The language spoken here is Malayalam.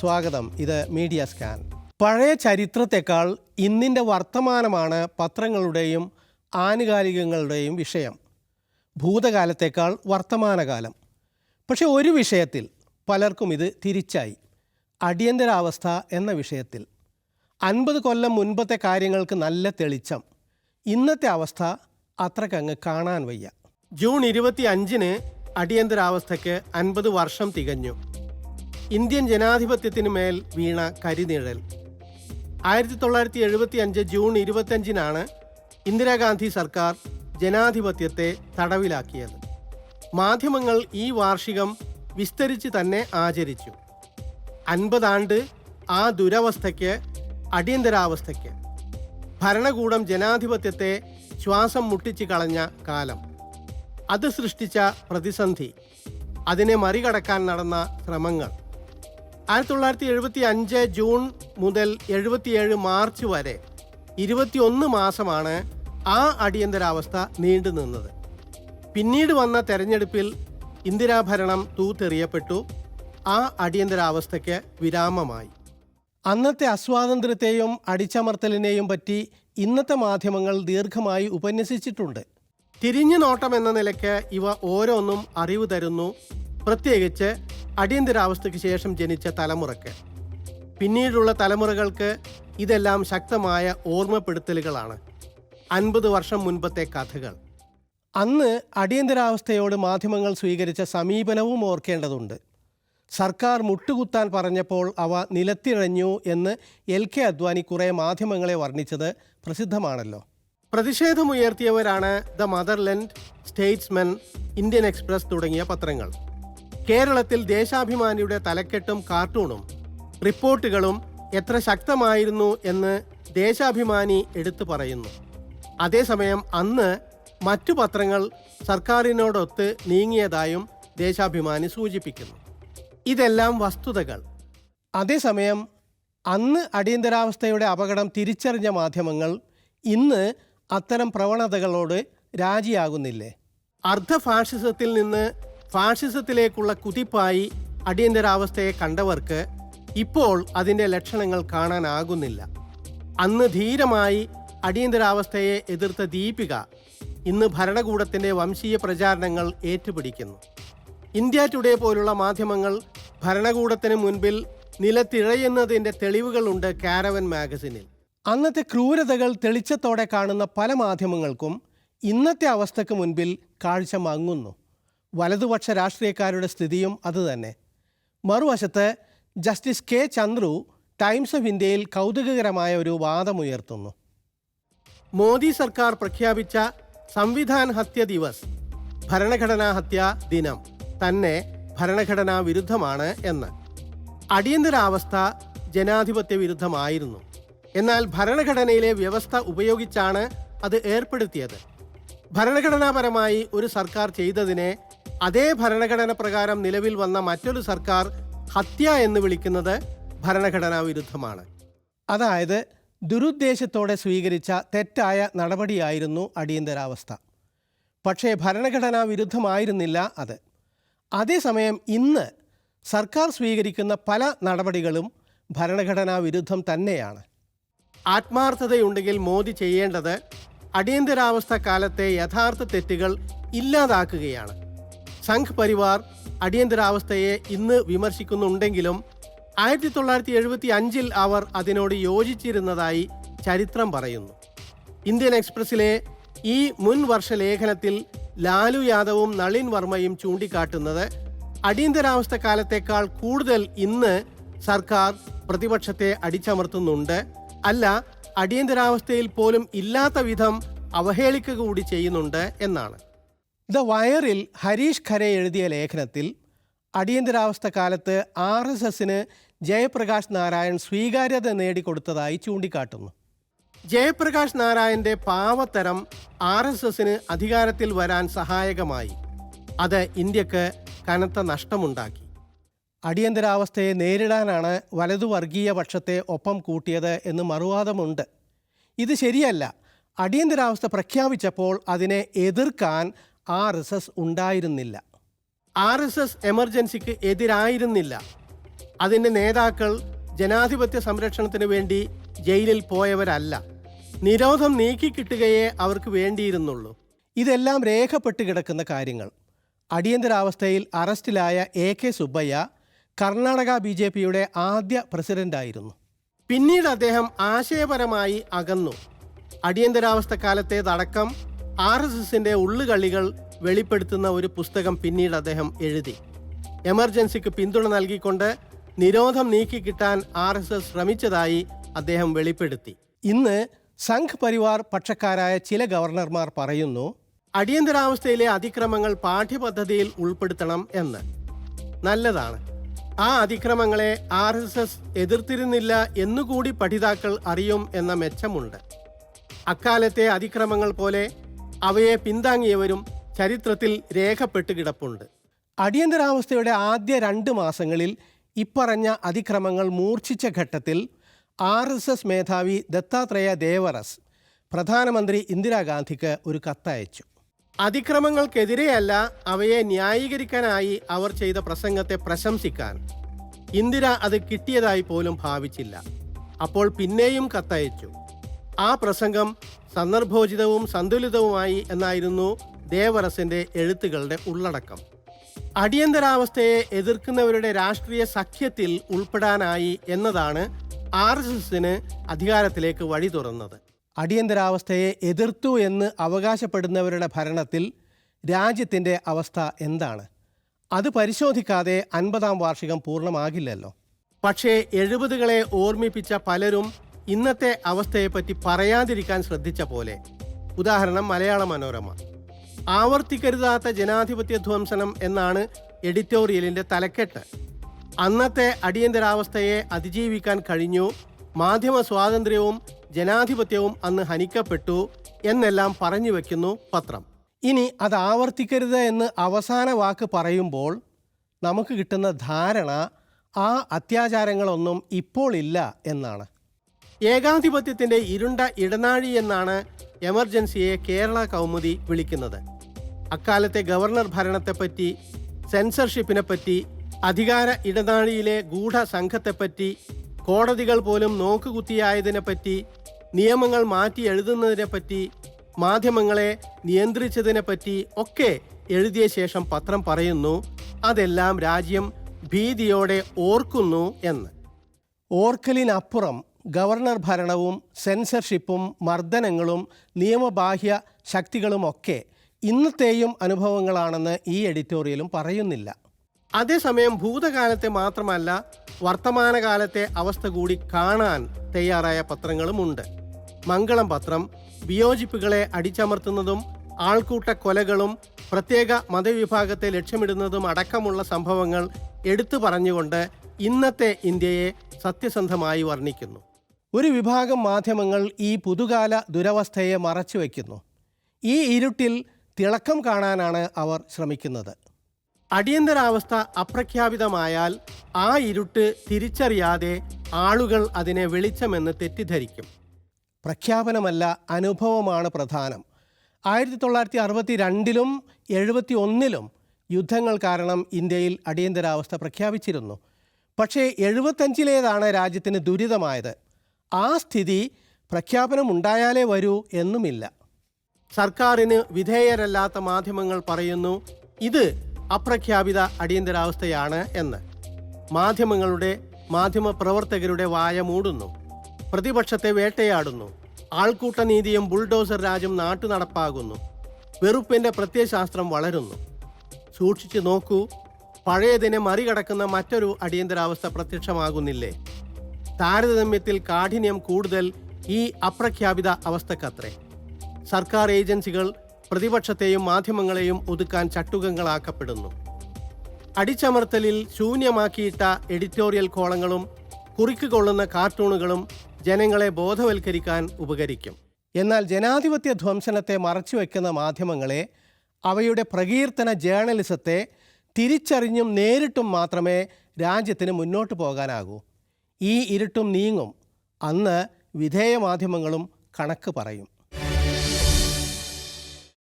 സ്വാഗതം. ഇത് മീഡിയ സ്കാൻ. പഴയ ചരിത്രത്തെക്കാൾ ഇന്നിന്റെ വർത്തമാനമാണ് പത്രങ്ങളുടെയും ആനുകാലികങ്ങളുടെയും വിഷയം. ഭൂതകാലത്തേക്കാൾ വർത്തമാനകാലം. പക്ഷെ ഒരു വിഷയത്തിൽ പലർക്കും ഇത് തിരിച്ചായി. അടിയന്തരാവസ്ഥ എന്ന വിഷയത്തിൽ. അൻപത് കൊല്ലം മുൻപത്തെ കാര്യങ്ങൾക്ക് നല്ല തെളിച്ചം. ഇന്നത്തെ അവസ്ഥ അത്രക്കങ്ങ് കാണാൻ വയ്യ. ജൂൺ ഇരുപത്തി അഞ്ചിന് അടിയന്തരാവസ്ഥയ്ക്ക് അൻപത് വർഷം തികഞ്ഞു. ഇന്ത്യൻ ജനാധിപത്യത്തിന് മേൽ വീണ കരിനിഴൽ. ആയിരത്തി തൊള്ളായിരത്തി എഴുപത്തി അഞ്ച് ജൂൺ ഇരുപത്തഞ്ചിനാണ് ഇന്ദിരാഗാന്ധി സർക്കാർ ജനാധിപത്യത്തെ തടവിലാക്കിയത്. മാധ്യമങ്ങൾ ഈ വാർഷികം വിസ്തരിച്ച് തന്നെ ആചരിച്ചു. അൻപതാണ്ട് ആ ദുരവസ്ഥയ്ക്ക് അടിയന്തരാവസ്ഥയ്ക്ക് ഭരണകൂടം ജനാധിപത്യത്തെ ശ്വാസം മുട്ടിച്ച് കളഞ്ഞ കാലം. അത് സൃഷ്ടിച്ച പ്രതിസന്ധി. അതിനെ മറികടക്കാൻ നടന്ന ശ്രമങ്ങൾ. ആയിരത്തി തൊള്ളായിരത്തി എഴുപത്തി അഞ്ച് ജൂൺ മുതൽ എഴുപത്തിയേഴ് മാർച്ച് വരെ ഇരുപത്തിയൊന്ന് മാസമാണ് ആ അടിയന്തരാവസ്ഥ നീണ്ടു നിന്നത്. പിന്നീട് വന്ന തെരഞ്ഞെടുപ്പിൽ ഇന്ദിരാഭരണം തൂത്തെറിയപ്പെട്ടു. ആ അടിയന്തരാവസ്ഥയ്ക്ക് വിരാമമായി. അന്നത്തെ അസ്വാതന്ത്ര്യത്തെയും അടിച്ചമർത്തലിനെയും പറ്റി ഇന്നത്തെ മാധ്യമങ്ങൾ ദീർഘമായി ഉപന്യസിച്ചിട്ടുണ്ട്. തിരിഞ്ഞു നോട്ടം എന്ന നിലയ്ക്ക് ഇവ ഓരോന്നും അറിവ് തരുന്നു. പ്രത്യേകിച്ച് അടിയന്തരാവസ്ഥയ്ക്ക് ശേഷം ജനിച്ച തലമുറയ്ക്ക് പിന്നീടുള്ള തലമുറകൾക്ക് ഇതെല്ലാം ശക്തമായ ഓർമ്മപ്പെടുത്തലുകളാണ്. അൻപത് വർഷം മുൻപത്തെ കഥകൾ. അന്ന് അടിയന്തരാവസ്ഥയോട് മാധ്യമങ്ങൾ സ്വീകരിച്ച സമീപനവും ഓർക്കേണ്ടതുണ്ട്. സർക്കാർ മുട്ടുകുത്താൻ പറഞ്ഞപ്പോൾ അവ നിലത്തിഴഞ്ഞു എന്ന് എൽ കെ അദ്വാനി കുറേ മാധ്യമങ്ങളെ വർണിച്ചത് പ്രസിദ്ധമാണല്ലോ. പ്രതിഷേധമുയർത്തിയവരാണ് the Motherland Statesman Indian Express തുടങ്ങിയ പത്രങ്ങൾ. കേരളത്തിൽ ദേശാഭിമാനിയുടെ തലക്കെട്ടും കാർട്ടൂണും റിപ്പോർട്ടുകളും എത്ര ശക്തമായിരുന്നു എന്ന് ദേശാഭിമാനി എടുത്തു പറയുന്നു. അതേസമയം അന്ന് മറ്റു പത്രങ്ങൾ സർക്കാരിനോടൊത്ത് നീങ്ങിയതായും ദേശാഭിമാനി സൂചിപ്പിക്കുന്നു. ഇതെല്ലാം വസ്തുതകൾ. അതേസമയം അന്ന് അടിയന്തരാവസ്ഥയുടെ അപകടം തിരിച്ചറിഞ്ഞ മാധ്യമങ്ങൾ ഇന്ന് അത്തരം പ്രവണതകളോട് രാജിയാകുന്നില്ലേ? അർദ്ധ ഫാഷിസത്തിൽ നിന്ന് ഫാഷിസത്തിലേക്കുള്ള കുതിപ്പായി അടിയന്തരാവസ്ഥയെ കണ്ടവർക്ക് ഇപ്പോൾ അതിന്റെ ലക്ഷണങ്ങൾ കാണാനാകുന്നില്ല. അന്ന് ധീരമായി അടിയന്തരാവസ്ഥയെ എതിർത്ത ദീപിക ഇന്ന് ഭരണകൂടത്തിന്റെ വംശീയ പ്രചാരണങ്ങൾ ഏറ്റുപിടിക്കുന്നു. ഇന്ത്യ ടുഡേ പോലുള്ള മാധ്യമങ്ങൾ ഭരണകൂടത്തിന് മുൻപിൽ നിലത്തിഴയുന്നതിന്റെ തെളിവുകളുണ്ട് കാരവൻ മാഗസിനിൽ. അന്നത്തെ ക്രൂരതകൾ തെളിച്ചത്തോടെ കാണുന്ന പല മാധ്യമങ്ങൾക്കും ഇന്നത്തെ അവസ്ഥക്ക് മുൻപിൽ കാഴ്ച മങ്ങുന്നു. വലതുപക്ഷ രാഷ്ട്രീയക്കാരുടെ സ്ഥിതിയും അതുതന്നെ മറുവശത്ത് justice K Chandru Times of ഇന്ത്യയിൽ കൗതുകകരമായ ഒരു വാദമുയർത്തുന്നു. മോദി സർക്കാർ പ്രഖ്യാപിച്ച സംവിധാൻ ഹത്യ ദിവസ് ഭരണഘടനാ ഹത്യ ദിനം തന്നെ ഭരണഘടനാ വിരുദ്ധമാണ് എന്ന്. അടിയന്തരാവസ്ഥ ജനാധിപത്യ വിരുദ്ധമായിരുന്നു. എന്നാൽ ഭരണഘടനയിലെ വ്യവസ്ഥ ഉപയോഗിച്ചാണ് അത് ഏർപ്പെടുത്തിയത്. ഭരണഘടനാപരമായി ഒരു സർക്കാർ ചെയ്തതിനെ അതേ ഭരണഘടന പ്രകാരം നിലവിൽ വന്ന മറ്റൊരു സർക്കാർ ഹത്യ എന്ന് വിളിക്കുന്നത് ഭരണഘടനാ വിരുദ്ധമാണ്. അതായത് ദുരുദ്ദേശത്തോടെ സ്വീകരിച്ച തെറ്റായ നടപടിയായിരുന്നു അടിയന്തരാവസ്ഥ. പക്ഷേ ഭരണഘടനാ വിരുദ്ധമായിരുന്നില്ല അത്. അതേസമയം ഇന്ന് സർക്കാർ സ്വീകരിക്കുന്ന പല നടപടികളും ഭരണഘടനാ വിരുദ്ധം തന്നെയാണ്. ആത്മാർത്ഥതയുണ്ടെങ്കിൽ മോദി ചെയ്യേണ്ടത് അടിയന്തരാവസ്ഥ കാലത്തെ യഥാർത്ഥ തെറ്റുകൾ ഇല്ലാതാക്കുകയാണ്. സംഘ് പരിവാർ അടിയന്തരാവസ്ഥയെ ഇന്ന് വിമർശിക്കുന്നുണ്ടെങ്കിലും ആയിരത്തി തൊള്ളായിരത്തി എഴുപത്തി അഞ്ചിൽ അവർ അതിനോട് യോജിച്ചിരുന്നതായി ചരിത്രം പറയുന്നു. ഇന്ത്യൻ എക്സ്പ്രസിലെ ഈ മുൻ വർഷ ലേഖനത്തിൽ ലാലു യാദവും നളിൻ വർമ്മയും ചൂണ്ടിക്കാട്ടുന്നത് അടിയന്തരാവസ്ഥ കാലത്തേക്കാൾ കൂടുതൽ ഇന്ന് സർക്കാർ പ്രതിപക്ഷത്തെ അടിച്ചമർത്തുന്നുണ്ട്. അല്ല അടിയന്തരാവസ്ഥയിൽ പോലും ഇല്ലാത്ത വിധം അവഹേളിക്കുക കൂടി ചെയ്യുന്നുണ്ട് എന്നാണ്. ദ വയറിൽ ഹരീഷ് ഖരെ എഴുതിയ ലേഖനത്തിൽ അടിയന്തരാവസ്ഥ കാലത്ത് ആർ എസ് എസിന് ജയപ്രകാശ് നാരായൺ സ്വീകാര്യത നേടിക്കൊടുത്തതായി ചൂണ്ടിക്കാട്ടുന്നു. ജയപ്രകാശ് നാരായണന്റെ പാവത്തരം ആർ എസ് എസിന് അധികാരത്തിൽ വരാൻ സഹായകമായി. അത് ഇന്ത്യയ്ക്ക് കനത്ത നഷ്ടമുണ്ടാക്കി. അടിയന്തരാവസ്ഥയെ നേരിടാനാണ് വലതുവർഗീയ പക്ഷത്തെ ഒപ്പം കൂട്ടിയത് എന്ന് മറുവാദമുണ്ട്. ഇത് ശരിയല്ല. അടിയന്തരാവസ്ഥ പ്രഖ്യാപിച്ചപ്പോൾ അതിനെ എതിർക്കാൻ ആർ എസ് എസ് ഉണ്ടായിരുന്നില്ല. ആർ എസ് എസ് എമർജൻസിക്ക് എതിരായിരുന്നില്ല. അതിന്റെ നേതാക്കൾ ജനാധിപത്യ സംരക്ഷണത്തിന് വേണ്ടി ജയിലിൽ പോയവരല്ല. നിരോധം നീക്കിക്കിട്ടുകയേ അവർക്ക് വേണ്ടിയിരുന്നുള്ളൂ. ഇതെല്ലാം രേഖപ്പെട്ട് കിടക്കുന്ന കാര്യങ്ങൾ. അടിയന്തരാവസ്ഥയിൽ അറസ്റ്റിലായ A K Subbaiah Karnataka B J പിയുടെ ആദ്യ പ്രസിഡന്റായിരുന്നു. പിന്നീട് അദ്ദേഹം ആശയപരമായി അകന്നു. അടിയന്തരാവസ്ഥ കാലത്തേതടക്കം ആർ എസ് എസിന്റെ ഉള്ളുകളികൾ വെളിപ്പെടുത്തുന്ന ഒരു പുസ്തകം പിന്നീട് അദ്ദേഹം എഴുതി. എമർജൻസിക്ക് പിന്തുണ നൽകിക്കൊണ്ട് നിരോധം നീക്കിക്കിട്ടാൻ ആർ എസ് എസ് ശ്രമിച്ചതായി അദ്ദേഹം വെളിപ്പെടുത്തി. ഇന്ന് സംഘ് പരിവാർ പക്ഷക്കാരായ ചില ഗവർണർമാർ പറയുന്നു അടിയന്തരാവസ്ഥയിലെ അതിക്രമങ്ങൾ പാഠ്യപദ്ധതിയിൽ ഉൾപ്പെടുത്തണം എന്ന്. നല്ലതാണ്. ആ അതിക്രമങ്ങളെ ആർ എസ് എസ് എതിർത്തിരുന്നില്ല എന്നുകൂടി പഠിതാക്കൾ അറിയും എന്ന മെച്ചമുണ്ട്. അക്കാലത്തെ അതിക്രമങ്ങൾ പോലെ അവയെ പിന്താങ്ങിയവരും ചരിത്രത്തിൽ രേഖപ്പെട്ട് കിടപ്പുണ്ട്. അടിയന്തരാവസ്ഥയുടെ ആദ്യ രണ്ട് മാസങ്ങളിൽ ഇപ്പറഞ്ഞ അതിക്രമങ്ങൾ മൂർച്ഛിച്ച ഘട്ടത്തിൽ ആർ എസ് എസ് മേധാവി ദത്താത്രേയ ദേവറസ് പ്രധാനമന്ത്രി ഇന്ദിരാഗാന്ധിക്ക് ഒരു കത്തയച്ചു. അതിക്രമങ്ങൾക്കെതിരെയല്ല അവയെ ന്യായീകരിക്കാനായി അവർ ചെയ്ത പ്രസംഗത്തെ പ്രശംസിക്കാൻ. ഇന്ദിര അത് കിട്ടിയതായി പോലും ഭാവിച്ചില്ല. അപ്പോൾ പിന്നെയും കത്തയച്ചു. ആ പ്രസംഗം സന്ദർഭോചിതവും സന്തുലിതവുമായി എന്നായിരുന്നു ദേവറസിന്റെ എഴുത്തുകളുടെ ഉള്ളടക്കം. അടിയന്തരാവസ്ഥയെ എതിർക്കുന്നവരുടെ രാഷ്ട്രീയ സഖ്യത്തിൽ ഉൾപ്പെടാനായി എന്നതാണ് ആർ എസ് എസിന് അധികാരത്തിലേക്ക് വഴി തുറന്നത്. അടിയന്തരാവസ്ഥയെ എതിർത്തു എന്ന് അവകാശപ്പെടുന്നവരുടെ ഭരണത്തിൽ രാജ്യത്തിന്റെ അവസ്ഥ എന്താണ്? അത് പരിശോധിക്കാതെ അൻപതാം വാർഷികം പൂർണമാകില്ലല്ലോ. പക്ഷേ എഴുപതുകളെ ഓർമ്മിപ്പിച്ച പലരും ഇന്നത്തെ അവസ്ഥയെപ്പറ്റി പറയാതിരിക്കാൻ ശ്രദ്ധിച്ച പോലെ ഉദാഹരണം മലയാള മനോരമ. ആവർത്തിക്കരുതാത്ത ജനാധിപത്യ ധ്വംസനം എന്നാണ് എഡിറ്റോറിയലിന്റെ തലക്കെട്ട്. അന്നത്തെ അടിയന്തരാവസ്ഥയെ അതിജീവിക്കാൻ കഴിഞ്ഞു മാധ്യമ സ്വാതന്ത്ര്യവും ജനാധിപത്യവും അന്ന് ഹനിക്കപ്പെട്ടു എന്നെല്ലാം പറഞ്ഞു വെക്കുന്നു പത്രം. ഇനി അത് ആവർത്തിക്കരുത് എന്ന് അവസാന വാക്ക് പറയുമ്പോൾ നമുക്ക് കിട്ടുന്ന ധാരണ ആ അത്യാചാരങ്ങളൊന്നും ഇപ്പോൾ ഇല്ല എന്നാണ്. ഏകാധിപത്യത്തിന്റെ ഇരുണ്ട ഇടനാഴി എന്നാണ് എമർജൻസിയെ കേരള കൗമുദി വിളിക്കുന്നത്. അക്കാലത്തെ ഗവർണർ ഭരണത്തെപ്പറ്റി സെൻസർഷിപ്പിനെ പറ്റി അധികാര ഇടനാഴിയിലെ ഗൂഢസംഘത്തെപ്പറ്റി കോടതികൾ പോലും നോക്കുകുത്തിയായതിനെപ്പറ്റി നിയമങ്ങൾ മാറ്റി എഴുതുന്നതിനെപ്പറ്റി മാധ്യമങ്ങളെ നിയന്ത്രിച്ചതിനെപ്പറ്റി ഒക്കെ എഴുതിയ ശേഷം പത്രം പറയുന്നു അതെല്ലാം രാജ്യം ഭീതിയോടെ ഓർക്കുന്നു എന്ന്. ഓർക്കലിനപ്പുറം ഗവർണർ ഭരണവും സെൻസർഷിപ്പും മർദ്ദനങ്ങളും നിയമബാഹ്യ ശക്തികളുമൊക്കെ ഇന്നത്തെയും അനുഭവങ്ങളാണെന്ന് ഈ എഡിറ്റോറിയലും പറയുന്നില്ല. അതേസമയം ഭൂതകാലത്തെ മാത്രമല്ല വർത്തമാനകാലത്തെ അവസ്ഥ കൂടി കാണാൻ തയ്യാറായ പത്രങ്ങളുമുണ്ട്. മംഗളം പത്രം വിയോജിപ്പുകളെ അടിച്ചമർത്തുന്നതും ആൾക്കൂട്ട കൊലകളും പ്രത്യേക മതവിഭാഗത്തെ ലക്ഷ്യമിടുന്നതും അടക്കമുള്ള സംഭവങ്ങൾ എടുത്തു പറഞ്ഞുകൊണ്ട് ഇന്നത്തെ ഇന്ത്യയെ സത്യസന്ധമായി വർണിക്കുന്നു. ഒരു വിഭാഗം മാധ്യമങ്ങൾ ഈ പുതുകാല ദുരവസ്ഥയെ മറച്ചുവെക്കുന്നു ഈ ഇരുട്ടിൽ തിളക്കം കാണാനാണ് അവർ ശ്രമിക്കുന്നത്. അടിയന്തരാവസ്ഥ അപ്രഖ്യാപിതമായാൽ ആ ഇരുട്ട് തിരിച്ചറിയാതെ ആളുകൾ അതിനെ വെളിച്ചമെന്ന് തെറ്റിദ്ധരിക്കും. പ്രഖ്യാപനമല്ല അനുഭവമാണ് പ്രധാനം. ആയിരത്തി തൊള്ളായിരത്തി അറുപത്തി രണ്ടിലും എഴുപത്തി ഒന്നിലും യുദ്ധങ്ങൾ കാരണം ഇന്ത്യയിൽ അടിയന്തരാവസ്ഥ പ്രഖ്യാപിച്ചിരുന്നു. പക്ഷേ എഴുപത്തഞ്ചിലേതാണ് രാജ്യത്തിന് ദുരിതമായത്. ആ സ്ഥിതി പ്രഖ്യാപനം ഉണ്ടായാലേ വരൂ എന്നുമില്ല. സർക്കാരിന് വിധേയരല്ലാത്ത മാധ്യമങ്ങൾ പറയുന്നു ഇത് അപ്രഖ്യാപിത അടിയന്തരാവസ്ഥയാണ് എന്ന്. മാധ്യമങ്ങളുടെ മാധ്യമ പ്രവർത്തകരുടെ വായ മൂടുന്നു പ്രതിപക്ഷത്തെ വേട്ടയാടുന്നു ആൾക്കൂട്ട നീതിയും ബുൾഡോസർ രാജും നാട്ടു നടപ്പാകുന്നു വെറുപ്പിന്റെ പ്രത്യയശാസ്ത്രം വളരുന്നു. സൂക്ഷിച്ചു നോക്കൂ പഴയതിനെ മറികടക്കുന്ന മറ്റൊരു അടിയന്തരാവസ്ഥ പ്രത്യക്ഷമാകുന്നില്ലേ? താരതമ്യത്തിൽ കാഠിന്യം കൂടുതൽ ഈ അപ്രഖ്യാപിത അവസ്ഥക്കത്രേ. സർക്കാർ ഏജൻസികൾ പ്രതിപക്ഷത്തെയും മാധ്യമങ്ങളെയും ഒതുക്കാൻ ചട്ടുകങ്ങളാക്കപ്പെടുന്നു. അടിച്ചമർത്തലിൽ ശൂന്യമാക്കിയിട്ട എഡിറ്റോറിയൽ കോളങ്ങളും കുറിക്കുകൊള്ളുന്ന കാർട്ടൂണുകളും ജനങ്ങളെ ബോധവൽക്കരിക്കാൻ ഉപകരിക്കും. എന്നാൽ ജനാധിപത്യ ധ്വംസനത്തെ മറച്ചുവെക്കുന്ന മാധ്യമങ്ങളെ അവയുടെ പ്രകീർത്തന ജേർണലിസത്തെ തിരിച്ചറിഞ്ഞും നേരിട്ടും മാത്രമേ രാജ്യത്തിന് മുന്നോട്ട് പോകാനാകൂ. ഈ ഇരുട്ടും നീങ്ങും. അന്ന് വിധേയ മാധ്യമങ്ങളും കണക്ക് പറയും.